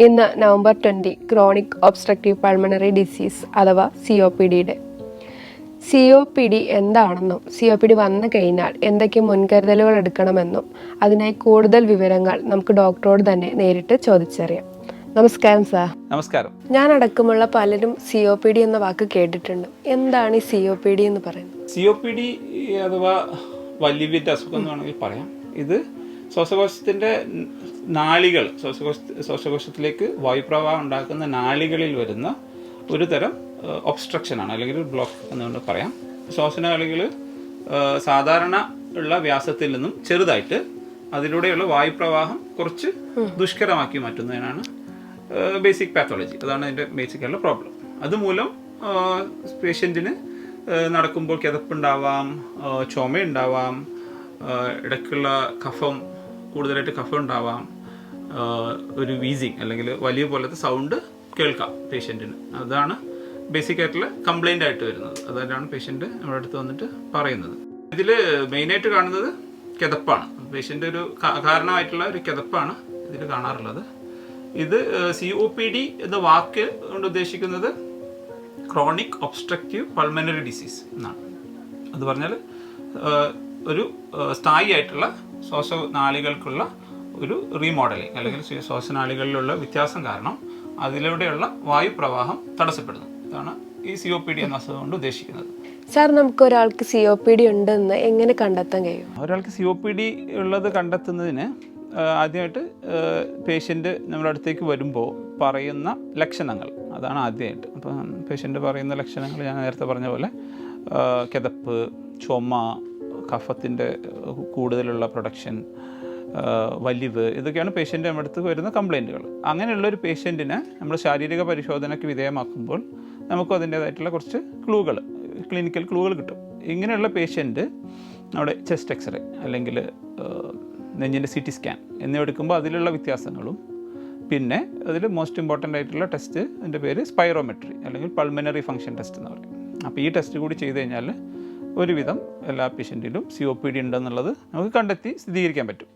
ഇന്ന് November twenty chronic obstructive pulmonary disease അഥവാ C O P ഡിയുടെ സി ഒ പി ഡി എന്താണെന്നും C O P D വന്നു കഴിഞ്ഞാൽ എന്തൊക്കെ മുൻകരുതലുകൾ എടുക്കണമെന്നും അതിനായി കൂടുതൽ വിവരങ്ങൾ നമുക്ക് ഡോക്ടറോട് തന്നെ നേരിട്ട് ചോദിച്ചറിയാം. നമസ്കാരം സാർ. നമസ്കാരം. ഞാൻ അടക്കമുള്ള പലരും സി ഒ പി ഡി എന്ന വാക്ക് കേട്ടിട്ടുണ്ട്. എന്താണ് ഈ സി ഒ പി ഡി എന്ന് പറയുന്നത്? സി ഒ പി ഡി അഥവാ വലിയ അസുഖം എന്ന് വേണമെങ്കിൽ പറയാം. ഇത് ശ്വാസകോശത്തിന്റെ നാളികൾ ശ്വാസകോശ ശ്വാസകോശത്തിലേക്ക് വായുപ്രവാഹം ഉണ്ടാക്കുന്ന നാളികളിൽ വരുന്ന ഒരു തരം ഒബ്സ്ട്രക്ഷൻ ആണ് അല്ലെങ്കിൽ ഒരു ബ്ലോക്ക് എന്നുകൊണ്ട് പറയാം. ശ്വാസനാളികൾ സാധാരണ ഉള്ള വ്യാസത്തിൽ നിന്നും ചെറുതായിട്ട് അതിലൂടെയുള്ള വായുപ്രവാഹം കുറച്ച് ദുഷ്കരമാക്കി മാറ്റുന്നതിനാണ് ബേസിക് പാത്തോളജി അതാണ് അതിന്റെ ബേസിക്കായുള്ള പ്രോബ്ലം അതുമൂലം പേഷ്യന്റിന് നടക്കുമ്പോൾ കിതപ്പുണ്ടാവാം ചുമയുണ്ടാവാം ഇടയ്ക്കുള്ള കഫം കൂടുതലായിട്ട് കഫം ഉണ്ടാവാം. ഒരു വീസിങ് അല്ലെങ്കിൽ വലിയ പോലത്തെ സൗണ്ട് കേൾക്കാം പേഷ്യന്റിന് അതാണ് ബേസിക് ആയിട്ടുള്ള കംപ്ലൈന്റ് ആയിട്ട് വരുന്നത്. അതാണ് പേഷ്യന്റ് നമ്മുടെ അടുത്ത് വന്നിട്ട് പറയുന്നത്. ഇതിൽ മെയിനായിട്ട് കാണുന്നത് കിതപ്പാണ്. പേഷ്യന്റ് ഒരു കാരണമായിട്ടുള്ള ഒരു കിതപ്പാണ് ഇതിൽ കാണാറുള്ളത്. ഇത് സി ഒ പി ഡി എന്ന വാക്ക് കൊണ്ട് ഉദ്ദേശിക്കുന്നത് ക്രോണിക് ഒബ്സ്ട്രക്റ്റീവ് പൾമനറി ഡിസീസ് എന്നാണ്. അത് പറഞ്ഞാൽ ഒരു സ്ഥായി ആയിട്ടുള്ള ശ്വാസനാളികൾക്കുള്ള ഒരു റീമോഡലിംഗ് അല്ലെങ്കിൽ ശ്വ- ശ്വാസനാളികളിലുള്ള വ്യത്യാസം കാരണം അതിലൂടെയുള്ള വായുപ്രവാഹം തടസ്സപ്പെടുന്നു. ഇതാണ് ഈ സി ഒ പി ഡി എന്ന അസുഖം കൊണ്ട് ഉദ്ദേശിക്കുന്നത്. സാർ നമുക്ക് ഒരാൾക്ക് സി ഒ പി ഡി ഉണ്ടെന്ന് എങ്ങനെ കണ്ടെത്താൻ കഴിയും? ഒരാൾക്ക് സി ഒ പി ഡി ഉള്ളത് കണ്ടെത്തുന്നതിന് ആദ്യമായിട്ട് പേഷ്യന്റ് നമ്മുടെ അടുത്തേക്ക് വരുമ്പോൾ പറയുന്ന ലക്ഷണങ്ങൾ. അതാണ് ആദ്യമായിട്ട്. അപ്പം പേഷ്യന്റ് പറയുന്ന ലക്ഷണങ്ങൾ ഞാൻ നേരത്തെ പറഞ്ഞ പോലെ കിതപ്പ് ചുമ കഫത്തിന്റെ കൂടുതലുള്ള പ്രൊഡക്ഷൻ വലിവ് ഇതൊക്കെയാണ് പേഷ്യന്റ് നമ്മുടെ അടുത്ത് വരുന്ന കംപ്ലൈന്റുകൾ അങ്ങനെയുള്ള ഒരു പേഷ്യന്റിനെ നമ്മൾ ശാരീരിക പരിശോധനയ്ക്ക് വിധേയമാക്കുമ്പോൾ നമുക്ക് അതിന്റേതായിട്ടുള്ള കുറച്ച് ക്ലൂകൾ ക്ലിനിക്കൽ ക്ലൂകൾ കിട്ടും. ഇങ്ങനെയുള്ള പേഷ്യന്റ് നമ്മുടെ ചെസ്റ്റ് എക്സ്റേ അല്ലെങ്കിൽ നെഞ്ഞിന്റെ സി ടി സ്കാൻ എന്നിവ എടുക്കുമ്പോൾ അതിലുള്ള വ്യത്യാസങ്ങളും പിന്നെ അതിൽ മോസ്റ്റ് ഇമ്പോർട്ടന്റ് ആയിട്ടുള്ള ടെസ്റ്റ് അതിന്റെ പേര് സ്പൈറോമെട്രി അല്ലെങ്കിൽ പൾമനറി ഫങ്ഷൻ ടെസ്റ്റ് എന്ന് പറയും. അപ്പോൾ ഈ ടെസ്റ്റ് കൂടി ചെയ്ത് കഴിഞ്ഞാൽ ഒരുവിധം എല്ലാ പേഷ്യന്റിലും സി ഒ പി ഡി ഉണ്ടെന്നുള്ളത് നമുക്ക് കണ്ടെത്തി സ്ഥിരീകരിക്കാൻ പറ്റും.